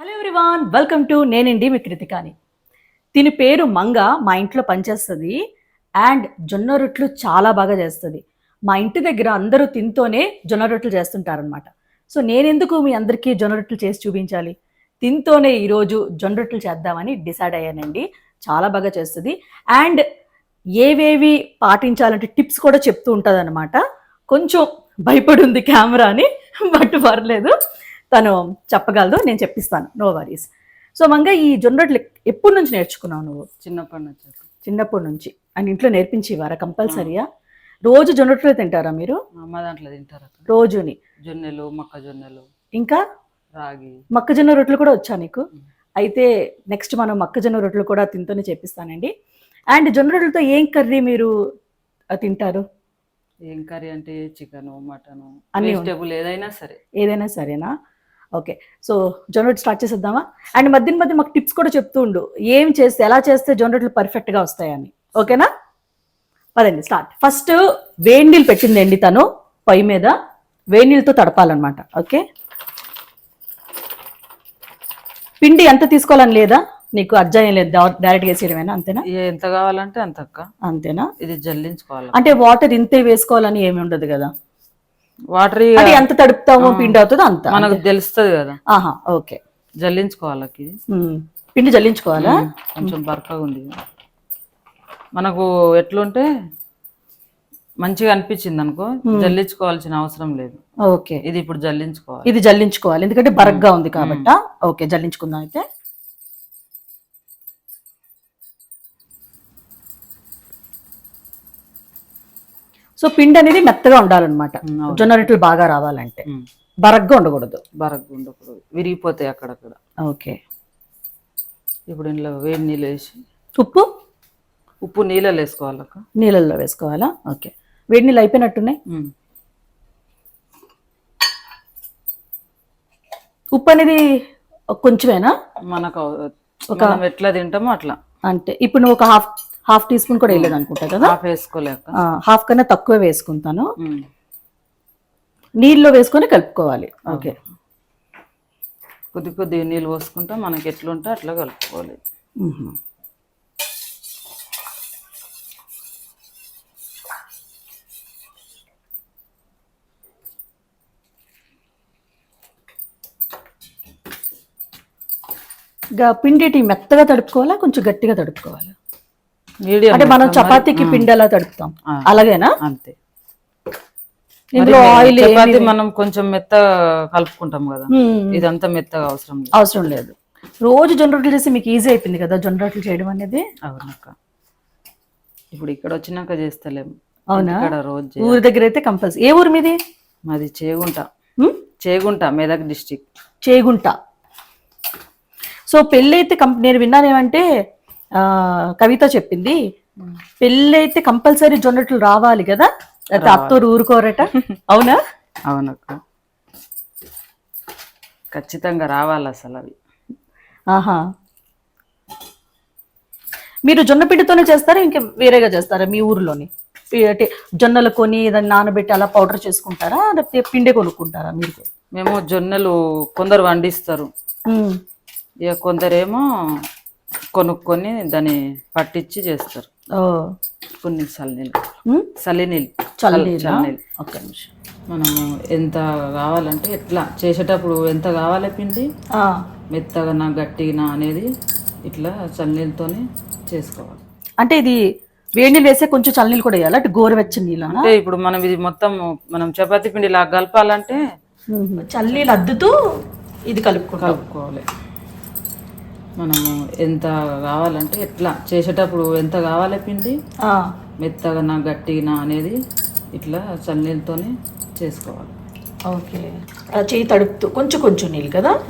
Hello everyone welcome to నేనండి మీ కృతికాని దీని పేరు మంగ మా ఇంట్లో పనిచేస్తుంది. అండ్ జొన్న రొట్లు చాలా బాగా చేస్తుంది. మా ఇంటి దగ్గర అందరూ తింతోనే జొన్న రొట్లు చేస్తుంటారనమాట సో నేనెందుకు మీ అందరికీ జొన్న రొట్లు చేసి చూపించాలి? తింతోనే ఈరోజు జొన్న రొట్లు చేద్దామని డిసైడ్ అయ్యానండి. చాలా బాగా చేస్తుంది. అండ్ ఏవేవి పాటించాలంటే టిప్స్ కూడా చెప్తూ ఉంటుంది అనమాట కొంచెం భయపడి ఉంది కెమెరా అని బట్ పర్లేదు. తను చెప్పగలదు నేను చెప్పిస్తాను. నో వరీస్ సో మంగ ఈ జొన్న రొట్టెలు ఎప్పటి నుంచి నేర్చుకున్నావు నువ్వు? చిన్నప్పటి నుంచి. చిన్నప్పటి నుంచి. అని ఇంట్లో నేర్పించేవారా కంపల్సరీయా? రోజు జొన్న రొట్టెలు తింటారా మీరు? మా దాంట్లో తింటారు. రోజుని. జొన్నలు మొక్కజొన్నలు ఇంకా? రాగి. మొక్కజొన్న రొట్టెలు కూడా వచ్చా నీకు. అయితే నెక్స్ట్ మనం మొక్కజొన్న రొట్టెలు కూడా తింటూనే చెప్పిస్తానండి. అండ్ జొన్న రొట్టెలతో ఏం కర్రీ మీరు తింటారు? ఏం కర్రీ అంటే చికెన్ మటన్. అన్నీ వెజిటేబుల్ ఏదైనా సరే. ఏదైనా సరేనా? ఓకే. సో జొన్న రొట్టె స్టార్ట్ చేసేద్దామా? అండ్ మధ్య మధ్య మాకు టిప్స్ కూడా చెప్తూ ఉండు. ఏం చేస్తే ఎలా చేస్తే జొన్న రొట్టెలు పర్ఫెక్ట్గా వస్తాయని. ఓకేనా? పదండి స్టార్ట్ ఫస్ట్ వేడి నీళ్ళు పెట్టిందండి తను పొయ్యి మీద. వేడి నీళ్ళతో తడపాలన్నమాట ఓకే? పిండి ఎంత తీసుకోవాలని లేదా? నీకు అర్జాయం లేదు డైరెక్ట్గా వేసేయడమేనా? అంతేనా? ఎంత కావాలంటే అంత అంతేనా? ఇది జల్లించుకోవాలి. అంటే వాటర్ ఇంతే వేసుకోవాలని ఏమి ఉండదు కదా? వాటర్ ఎంత తడుపుతామో పిండి అవుతుందో అంత మనకు తెలుస్తుంది కదా. ఆహా ఓకే. జల్లించుకోవాలి. పిండి జల్లించుకోవాలా? కొంచెం బరకగా ఉంది. మనకు ఎట్లుంటే మంచిగా అనిపించింది అనుకో జల్లించుకోవాల్సిన అవసరం లేదు. ఓకే. ఇది ఇప్పుడు జల్లించుకోవాలి. ఇది జల్లించుకోవాలి ఎందుకంటే బరగ్గా ఉంది కాబట్టి. ఓకే జల్లించుకుందాం అయితే. సో పిండి అనేది మెత్తగా ఉండాలన్నమాట. జొన్న రొట్టెలు బాగా రావాలంటే. బరగ్గా ఉండకూడదు. బరగ్గా ఉండకూడదు. విరిగిపోతాయి అక్కడక్కడ. ఓకే. ఇప్పుడు ఇందులో వేడి నీళ్ళు వేసి ఉప్పు? ఉప్పు నీళ్ళలో వేసుకోవాలక్క నీళ్ళల్లో వేసుకోవాలా? ఓకే. వేడి నీళ్ళు అయిపోయినట్టున్నాయి. ఉప్పు అనేది కొంచెమేనా? మనకు మనం ఎట్లా తింటామో అట్లా. అంటే ఇప్పుడు నువ్వు ఒక హాఫ్ హాఫ్ టీ స్పూన్ కూడా వేయలేదు అనుకుంటా కదా? హాఫ్ వేసుకోలేక. హాఫ్ కన్నా తక్కువ వేసుకుంటాను. నీళ్ళలో వేసుకొని కలుపుకోవాలి. ఓకే. కొద్ది కొద్ది నీళ్ళు పోసుకుంటా మనకి ఎట్లుంటే అట్లా కలుపుకోవాలి. పిండి మెత్తగా తడుపుకోవాలా? కొంచెం గట్టిగా తడుపుకోవాలా? అంటే మనం చపాతీకి పిండి ఎలా తడుపుతాం. అలాగేనా? అంతే. ఇందులో ఆయిల్ చపాతి మనం కొంచెం మెత్త కలుపుకుంటాం కదా. ఇదంతా మెత్తగా అవసరం అవసరం లేదు. రోజు జొన్న రొట్టెలు చేసి మీకు ఈజీ అయిపోయింది కదా జొన్న రొట్టెలు చేయడం అనేది? అవునక్క. ఇప్పుడు ఇక్కడ వచ్చినాక చేస్తలేము అవునా? రోజు ఊరి దగ్గర అయితే కంపల్సరీ ఏ ఊరు మీది? మాది చేగుంట? చేగుంట మెదక్ డిస్టిక్ చేగుంట. సో పెళ్ళి అయితే కం- నేను విన్నాను ఏమంటే కవిత చెప్పింది. పెళ్ళి అయితే కంపల్సరీ జొన్నట్లు రావాలి కదా? లేకపోతే అత్తూరు ఊరుకోరట. అవునా? అవునక్క ఖచ్చితంగా రావాలి అసలు అవి. ఆహా. మీరు జొన్న పిండితోనే చేస్తారా? ఇంకా వేరేగా చేస్తారా మీ ఊరిలోని? అంటే జొన్నలు కొని దాన్ని నానబెట్టి అలా పౌడర్ చేసుకుంటారా? లేకపోతే పిండి కొనుక్కుంటారా మీరు? మేము జొన్నలు కొందరు వండిస్తారు. ఇక కొందరేమో కొనుక్కొని దాన్ని పట్టించి చేస్తారు. కొన్ని చల్లనీళ్ళు. చల్లనీళ్ళు చల్లనీళ్ళా? ఒక్క నిమిషం. మనము ఎంత కావాలంటే ఎట్లా చేసేటప్పుడు ఎంత కావాలి పిండి? మెత్తగా గట్టిగా అనేది ఇట్లా చల్లనీళ్ళతోనే చేసుకోవాలి. అంటే ఇది వేడి నీళ్ళు వేస్తే కొంచెం చల్లనీళ్ళు కూడా వేయాలి? అంటే గోరువెచ్చని నీళ్ళనా? అంటే ఇప్పుడు మనం ఇది మొత్తం మనం చపాతీ పిండి ఇలా కలపాలంటే చల్లనీళ్ళు అద్దుతూ ఇది కలుపుకుంటాం. కలుపుకోవాలి. మనము ఎంత కావాలంటే ఎట్లా చేసేటప్పుడు ఎంత కావాలి పిండి? ఆ, మెత్తగా గట్టిగా అనేది ఇట్లా చల్లనీళ్ళతోనే చేసుకోవాలి. ఓకే. ఆ, చెయ్యి తడుపుతూ కొంచెం కొంచెం నీళ్ళు కదా?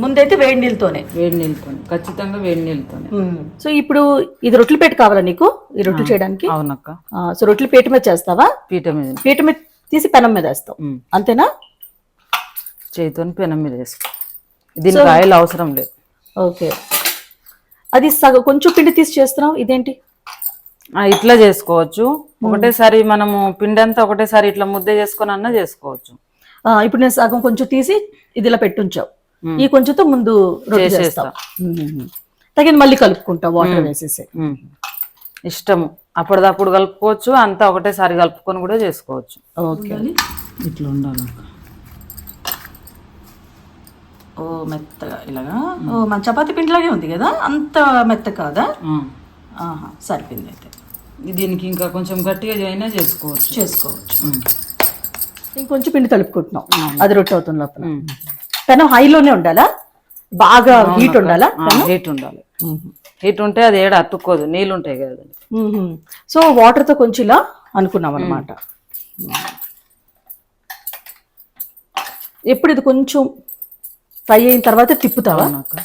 ముందైతే వేడి నీళ్ళతోనే. వేడి నీళ్ళతోనే. ఖచ్చితంగా వేడి నీళ్ళతోనే. సో ఇప్పుడు ఇది రొట్టెల పేట కావాలా నీకు? ఈ రొట్టెలు చేయడానికి? అవునక్క. సో రొట్టెల పేట మీద చేస్తావా? పీట మీద. పీట మీద తీసి పెనం మీద వేస్తావు. అంతేనా? చేతితో పెనం మీద వేసుకో దీనికి ఆయిల్ అవసరం లేదు. ఓకే. అది సగం కొంచెం పిండి తీసి చేస్తున్నావు? ఇదేంటి? ఆ, ఇట్లా చేసుకోవచ్చు. ఒకటేసారి మనము పిండి అంతా ఒకటేసారి ఇట్లా ముద్ద చేసుకొని అన్నా చేసుకోవచ్చు. ఆ, ఇప్పుడు నేను సగం కొంచెం తీసి ఇది ఇలా పెట్టుంచావు ఈ కొంచెంతో ముందు చేసేస్తా. తగిన మళ్ళీ కలుపుకుంటాం వాటర్ వేసేసి. ఇష్టము. అప్పటిదప్పుడు కలుపుకోవచ్చు అంతా ఒకటేసారి కలుపుకొని కూడా చేసుకోవచ్చు. ఓకే. ఇట్లా ఉండాలి. ఓ మెత్తగా ఇలాగా? ఓ మన చపాతీ పిండిలాగే ఉంది కదా? అంత మెత్త కాదా? ఆహా సరిపోయింది అయితే. దీనికి ఇంకా కొంచెం గట్టిగా అయినా చేసుకోవచ్చు. చేసుకోవచ్చు. ఇంకొంచెం పిండి కలుపుకుంటున్నాం అది రొట్టె అవుతుంది లోపల. పెనం హైలోనే ఉండాలా? బాగా హీట్ ఉండాలా హీట్ ఉండాలి. హీట్ ఉంటే అది ఏడ అతుక్కోదు. నీళ్ళు ఉంటాయి కదా సో వాటర్తో కొంచెం ఇలా అనుకున్నాం అనమాట ఎప్పుడు ఇది కొంచెం ఫ్రై అయిన తర్వాత తిప్పుతావా? నాకు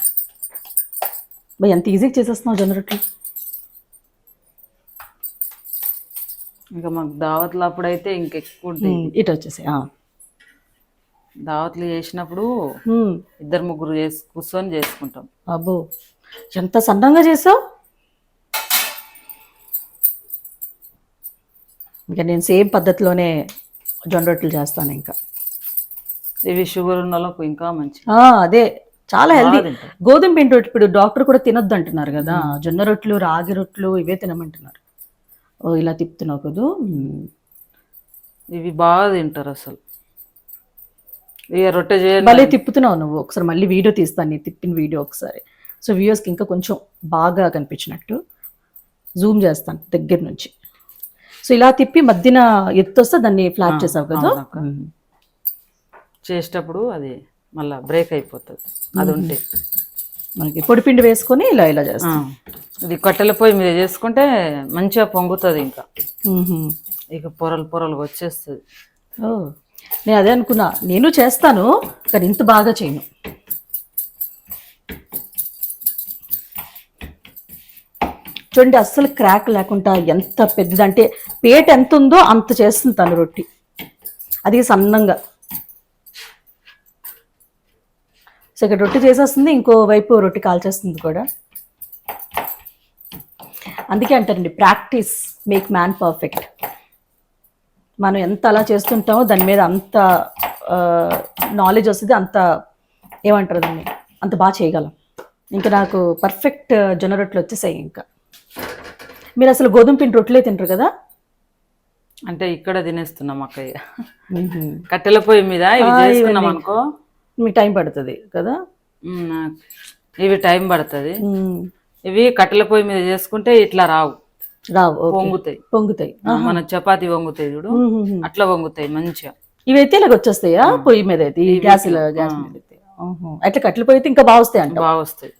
భయ్ ఎంత ఈజీగా చేసేస్తున్నావు జొన్న రొట్టెలు ఇంకా మాకు దావత్లు అప్పుడైతే ఇంకెక్కువ ఇటు వచ్చేసి. దావత్లు చేసినప్పుడు ఇద్దరు ముగ్గురు చేసి కూర్చొని చేసుకుంటాం. అబ్బో ఎంత సన్నంగా చేసావు? ఇంకా నేను సేమ్ పద్ధతిలోనే జొన్న రొట్టెలు చేస్తాను ఇంకా. ఇవి షుగర్ ఉన్న వాళ్ళకు ఇంకా మంచి అదే. చాలా హెల్దీ. గోధుమ పిండి రొట్టె ఇప్పుడు డాక్టర్ కూడా తినొద్దు అంటున్నారు కదా జొన్న రొట్టెలు రాగి రొట్టెలు ఇవే తినమంటున్నారు. ఓ ఇలా తిప్పుతున్నావు కదూ. ఇవి బాగా తింటారు అసలు. ఇక రొట్టె చేయాలి. భలే తిప్పుతున్నావు నువ్వు. ఒకసారి మళ్ళీ వీడియో తీస్తాను. నీ తిప్పిన వీడియో ఒకసారి. సో వ్యూయర్స్కి ఇంకా కొంచెం బాగా కనిపించినట్టు జూమ్ చేస్తాను దగ్గర నుంచి. సో ఇలా తిప్పి మధ్యన ఎత్తు వస్తే దాన్ని ఫ్లాట్ చేసావు కదా. చేసేటప్పుడు అది మళ్ళా బ్రేక్ అయిపోతుంది. అది ఉంటే. మనకి పొడిపిండి వేసుకొని ఇలా ఇలా చేస్తాం. ఇది కట్టెల పొయ్యి మీద చేసుకుంటే మంచిగా పొంగుతుంది ఇంకా. ఇక పొరలు పొరలు వచ్చేస్తుంది. నేను అదే అనుకున్నా. నేను చేస్తాను కానీ ఇంత బాగా చేయను. చూడండి అస్సలు క్రాక్ లేకుండా ఎంత పెద్దదంటే పేట ఎంత ఉందో అంత చేస్తుంది తను రొట్టి. అది సన్నంగా. సో ఇక్కడ రొట్టె చేసేస్తుంది ఇంకో వైపు రొట్టె కాల్చేస్తుంది కూడా. అందుకే అంటారండి ప్రాక్టీస్ మేక్ మ్యాన్ పర్ఫెక్ట్ మనం ఎంత అలా చేస్తుంటామో దాని మీద అంత నాలెడ్జ్ వస్తుంది అంత ఏమంటారు దాన్ని? అంత బాగా చేయగలం. ఇంకా నాకు పర్ఫెక్ట్ జొన్న రొట్టెలు వచ్చేసాయి ఇంకా. మీరు అసలు గోధుమ పిండి రొట్టెలే తింటారు కదా? అంటే ఇక్కడ తినేస్తున్నాం అక్కయ్య. కట్టెల పొయ్యి మీద ఇవి చేసుకున్నాం అనుకో. మీకు టైం పడుతుంది కదా? ఇవి టైం పడుతుంది. ఇవి కట్టెల పొయ్యి మీద చేసుకుంటే ఇట్లా రావు. రావు. పొంగుతాయి. పొంగుతాయి. మన చపాతి వంగుతాయి చూడు. అట్లా వంగుతాయి మంచిగా. ఇవైతే ఇలాగ వచ్చేస్తాయా? పొయ్యి మీద అయితే గ్యాస్ గ్యాస్ మీద అయితే. అట్లా కట్టెలు పొయ్యి అయితే ఇంకా బాగా వస్తాయి అంట బాగా వస్తాయి.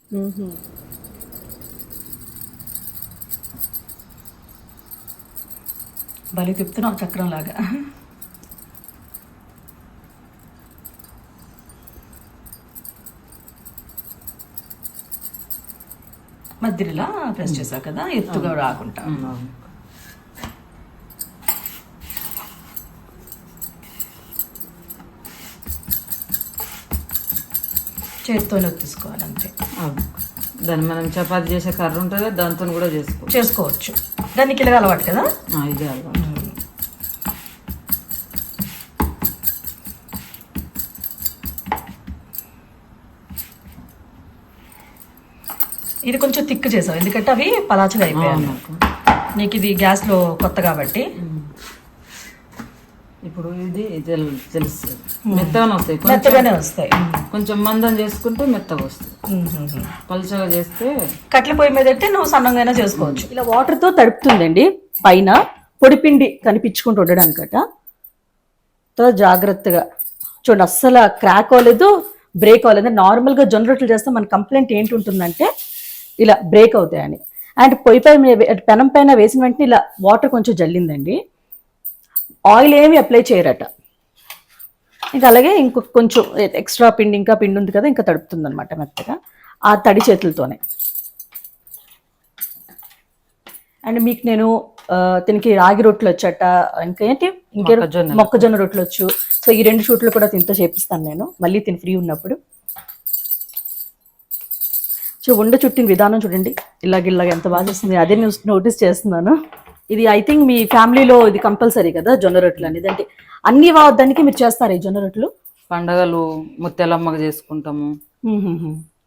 భలే తిప్పుతున్నావు చక్రం లాగా మధ్యలో ప్రెస్ చేసావు కదా ఎత్తుగా రాకుండా. చేతితోనే తీసుకోవాలి అంతే. దాన్ని మనం చపాతి చేసే కర్ర ఉంటుంది? దాంతో కూడా చేసుకో చేసుకోవచ్చు. దానికి ఇలాగ అలవాటు కదా? ఇదే అలవాటు. ఇది కొంచెం థిక్ చేసావు. ఎందుకంటే అవి పలాచగా అయిపోయాయి. నీకు ఇది గ్యాస్లో కొత్త కాబట్టి. ఇప్పుడు ఇది తెలు తెలుస్తుంది మెత్తగానే వస్తాయి. కొంచెం- మెత్తగానే వస్తాయి. కొంచెం మందం చేసుకుంటే మెత్తగా వస్తాయి. పలుచగా చేస్తే కట్ల పొయ్యి మీద అయితే నువ్వు సన్నంగా చేసుకోవచ్చు. ఇలా వాటర్తో తడుపుతుందండి. పైన పొడిపిండి కనిపించుకుంటూ ఉండడానికట. తర్వాత జాగ్రత్తగా చూడండి అస్సలు క్రాక్ అవ్వలేదు బ్రేక్ అవ్వలేదు. నార్మల్గా జొన్న రొట్టెలు చేస్తే మన కంప్లైంట్ ఏంటి ఉంటుందంటే ఇలా బ్రేక్ అవుతాయని. అండ్ పొయ్యి పై మీద వే- పెనం పైన వేసిన వెంటనే ఇలా వాటర్ కొంచెం జల్లిందండి. ఆయిల్ ఏమి అప్లై చేయరట. ఇంకా అలాగే ఇంకొక కొంచెం ఎక్స్ట్రా పిండి ఇంకా పిండి ఉంది కదా ఇంకా తడుపుతుంది అనమాట మెత్తగా. ఆ తడి చేతులతోనే. అండ్ మీకు నేను దీనికి రాగి రొట్టెలు వచ్చట ఇంకా ఏంటి? ఇంకే మొక్కజొన్న. రొట్టెలు. వచ్చు. సో ఈ రెండు షూట్లు కూడా తింటూ చేపిస్తాను నేను. మళ్ళీ తిని ఫ్రీ ఉన్నప్పుడు. సో ఉండ చుట్టిన విధానం చూడండి ఇలాగ ఇలాగ ఎంత బాగా చేస్తుంది అదే నేను నోటీస్ చేస్తున్నాను ఇది ఐ థింక్ మీ ఫ్యామిలీలో ఇది కంపల్సరీ కదా జొన్న రొట్టెలు అనేది అంటే అన్ని వాదానికి మీరు చేస్తారు ఈ జొన్న రొట్టెలు పండగలు ముత్యాలమ్మకు చేసుకుంటాము.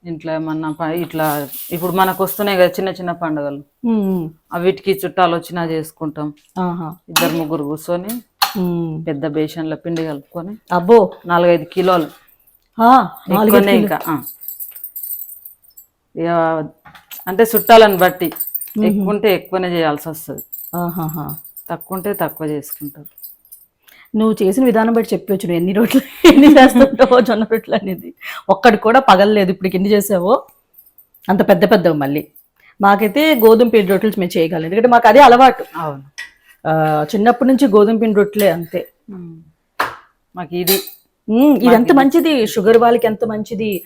ఇంట్లో ఏమన్నా ఇట్లా ఇప్పుడు మనకు వస్తున్నాయి కదా చిన్న చిన్న పండగలు. అవిటికి చుట్టాలు వచ్చినా చేసుకుంటాం ఆహా. ఇద్దరు ముగ్గురు కూర్చొని. పెద్ద బేషన్లో పిండి కలుపుకొని అబ్బో నాలుగైదు కిలోలు. ఇక అంటే చుట్టాలను బట్టి ఎక్కువ ఉంటే ఎక్కువనే చేయాల్సి వస్తుంది. తక్కువ ఉంటే తక్కువ చేసుకుంటారు. నువ్వు చేసిన విధానం బట్టి చెప్పొచ్చు నువ్వు ఎన్ని రోట్లు ఎన్ని చేస్తుంటావో జొన్న రొట్టెలు అనేది. ఒక్కడి కూడా పగలలేదు ఇప్పుడు ఎన్ని చేసావో. అంత పెద్ద పెద్దవి మళ్ళీ. మాకైతే గోధుమ పిండి రొట్టెలు మేము చేయగలం. ఎందుకంటే మాకు అదే అలవాటు. అవును. ఆ, చిన్నప్పటి నుంచి గోధుమ పిండి రొట్టెలే అంతే. మాకు ఇది. ఇది ఎంత మంచిది? షుగర్ వాళ్ళకి ఎంత మంచిది?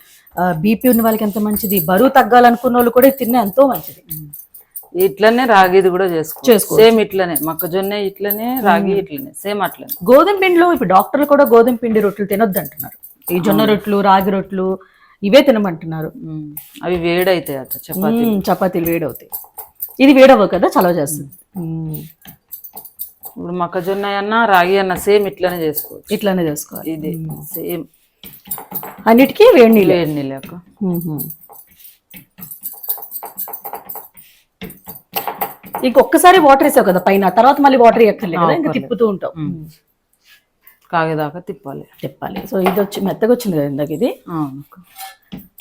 బీపీ ఉన్న వాళ్ళకి ఎంత మంచిది? బరువు తగ్గాలనుకున్న వాళ్ళు కూడా ఇది తిన్న ఎంతో మంచిది. ఇట్లనే రాగిది కూడా చేసుకో చేసుకోవచ్చు. సేమ్ ఇట్లనే మొక్కజొన్న ఇట్లనే రాగి ఇట్లనే సేమ్ అట్లనే. గోధుమ పిండిలో ఇప్పుడు డాక్టర్లు కూడా గోధుమ పిండి రొట్టెలు తినొద్దు అంటున్నారు ఈ జొన్న రొట్టెలు రాగి రొట్టెలు ఇవే తినమంటున్నారు. అవి వేడైతాయి అట చపాతీ చపాతీలు వేడవుతాయి. ఇది వేడవ్వవు కదా చలవ చేస్తుంది. ఇప్పుడు మొక్కజొన్న అన్న రాగి అన్న సేమ్ ఇట్లనే చేసుకోవచ్చు. ఇట్లానే చేసుకోవాలి. ఇది సేమ్. అన్నిటికీ వేడి నీళ్ళు. వేడి నీళ్ళకు ఇంకొకసారి వాటర్ వేసావు కదా పైన తర్వాత మళ్ళీ వాటర్ ఎక్కర్లేదు కదా ఇంకా తిప్పుతూ ఉంటావు. కాగేదాకా తిప్పాలి. తిప్పాలి. సో ఇది వచ్చి మెత్తగా వచ్చింది కదా ఇందాక ఇది?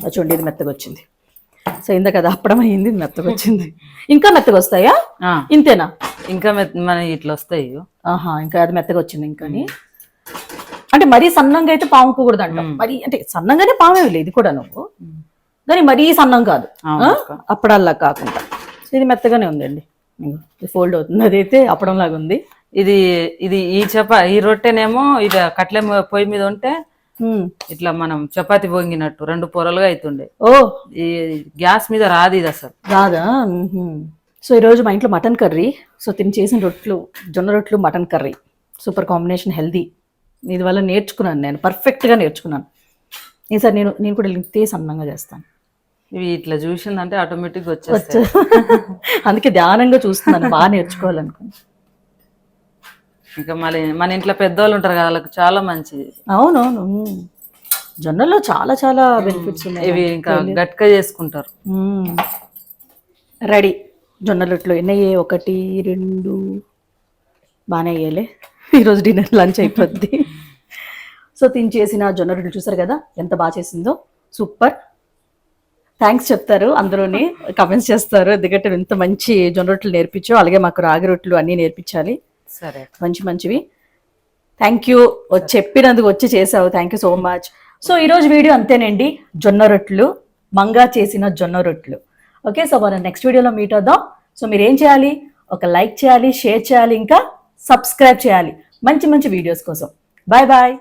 చూడండి ఇది మెత్తగా వచ్చింది. సో ఇందాక అది అప్పడం అయింది మెత్తగా వచ్చింది. ఇంకా మెత్తగా వస్తాయా? ఆ, ఇంతేనా? ఇంకా మన ఇట్లా వస్తాయి ఆహా ఇంకా అది మెత్తగా వచ్చింది ఇంకాని అంటే మరీ సన్నంగా అయితే పాముకోకూడదు అంటాం మరి అంటే సన్నంగానే పామే లేదు ఇది కూడా నువ్వు కానీ మరీ సన్నం కాదు. అప్పడాల్లా కాకుండా. ఇది మెత్తగానే ఉందండి. ఫోల్డ్ అవుతుంది. అదైతే అప్పడం లాగా ఉంది. ఇది ఇది ఈ చపా ఈ రొట్టెనేమో ఇది కట్లె పొయ్యి మీద ఉంటే. ఇట్లా మనం చపాతి పొంగినట్టు రెండు పొరలుగా అవుతుండే ఓ! ఈ గ్యాస్ మీద రాదు ఇది అసలు. రాదా. సో ఈరోజు మా ఇంట్లో మటన్ కర్రీ. సో తిని చేసిన రొట్లు జొన్న రొట్లు mutton curry. Super combination healthy. ఇది వల్ల నేర్చుకున్నాను నేను పర్ఫెక్ట్గా నేర్చుకున్నాను. ఈసారి నేను నేను కూడా ఇంతే సన్నంగా చేస్తాను. ఇవి ఇట్లా చూసిందంటే ఆటోమేటిక్ వచ్చేస్తాయి. అందుకే ధ్యానంగా చూస్తున్నాను బాగా నేర్చుకోవాలనుకుని ఇంకా మళ్ళీ మన ఇంట్లో పెద్దవాళ్ళు ఉంటారు కదా వాళ్ళకి చాలా మంచిది. అవునవును. జొన్నలో చాలా చాలా బెనిఫిట్స్ ఉన్నాయి. ఇవి ఇంకా గట్క చేసుకుంటారు. రెడీ జొన్న రొట్టెలు ఎన్ని అయ్యాయి ఒకటి రెండు బాగానే అయ్యాలే ఈరోజు డిన్నర్ లంచ్ అయిపోద్ది. సో తిని చేసిన జొన్న రొట్టెలు చూసారు కదా ఎంత బాగా చేసిందో. సూపర్. థ్యాంక్స్ చెప్తారు అందరూని కమెంట్స్ చేస్తారు. ఎందుకంటే ఇంత మంచి జొన్న రొట్టెలు నేర్పించు అలాగే మాకు రాగి రొట్టెలు అన్నీ నేర్పించాలి. సరే. మంచి మంచివి. థ్యాంక్ యూ చెప్పినందుకు వచ్చి చేసావు. Thank you so much so ఈరోజు వీడియో అంతేనండి. జొన్న రొట్టెలు మంగా చేసిన జొన్న రొట్టెలు ఓకే సో మనం నెక్స్ట్ వీడియోలో మీట్ అవుదాం. సో మీరు ఏం చేయాలి? ఒక లైక్ చేయాలి షేర్ చేయాలి ఇంకా. సబ్స్క్రైబ్ చేయాలి. మంచి మంచి వీడియోస్ కోసం. Bye bye.